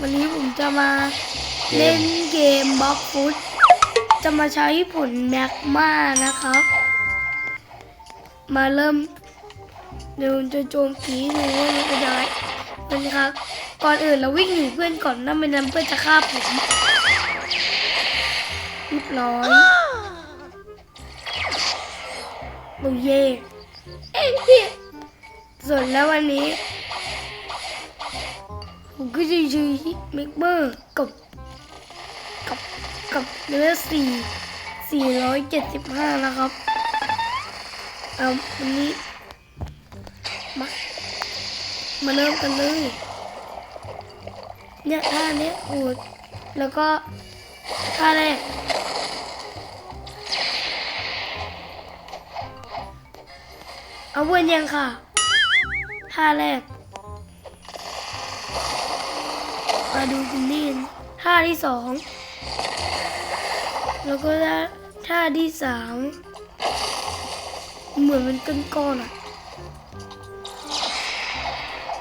วันนี้ผมจะมาเล่นเกมบล็อกฟุต จะมาใช้ผลแมกมานะครับ มาเริ่มเดี๋ยวจะโจมตีดูว่ามันเป็นยังไงเป็นครับ ก่อนอื่นเราวิ่งหนีเพื่อนก่อนนะไม่นั้นเพื่อนจะฆ่าผมเรียบร้อยโอเย่เอ้ยส่วนแล้ววันนี้ ผมก็จะยืนเมกเบอร์กับกับกับเนื้อสี่สี่ร้อยเจ็ดสิบห้านะครับเอาวันนี้มามาเริ่มกันเลย เนี่ยท่าเนี้ยโอ้แล้วก็ท่าแรกเอาเวนยังค่ะท่าแรก มาดูคุณนี่นท่าที่สองแล้วก็ท่าท่าที่สามเหมือนมันก้นก้อนอะ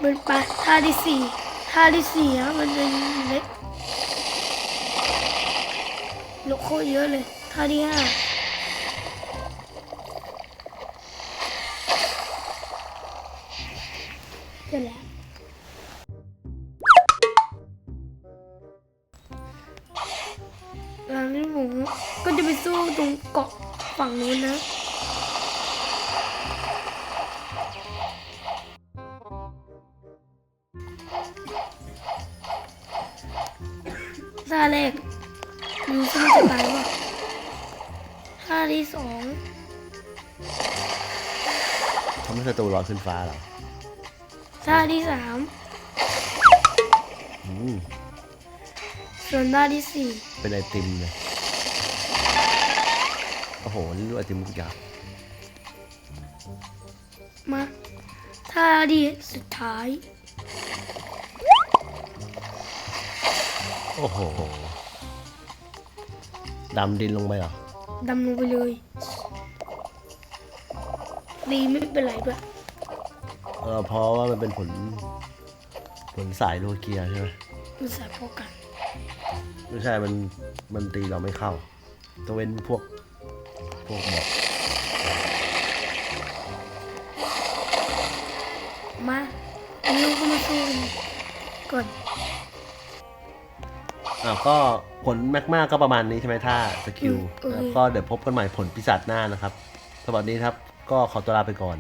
มันไปท่าที่สี่ท่าที่สี่อะมันเป็นเล็กลกโคตรเยอะเลยท่าที่ห้าเสร็จแล้ว หลังนี้ผมก็จะไปสู้ตรงเกาะฝั่งนู้นนะท่าแรกดูซิมันจะตายป่ะท่าที่สองทำให้ศัตรูลอยขึ้นฟ้าเหรอท่าที่สาม ส่วนท่าที่สี่เป็นไอติมเลยโอ้โหนี่รู้ไอติมทุกอย่างมาท่าที่สุดท้าย โอ้โหดำดินลงไปเหรอดำลงไปเลย ดีไม่เป็นไรด้วยเออเพราะว่ามันเป็นผล ผลสายโลเกียใช่ไหมมันสายพอกัน ไม่ใช่ มัน มันตีเราไม่เข้าต้องเว้นพวก พวกบอกมาอันนี้ก็มาสู้กันก่อนอ่าก็ผลแมกมาก็ประมาณนี้ใช่ไหมถ้าสกิลอืมแล้วก็เดี๋ยวพบกันใหม่ผลปีศาจหน้านะครับสำหรับวันนี้ครับ ก็ขอตัวลาไปก่อน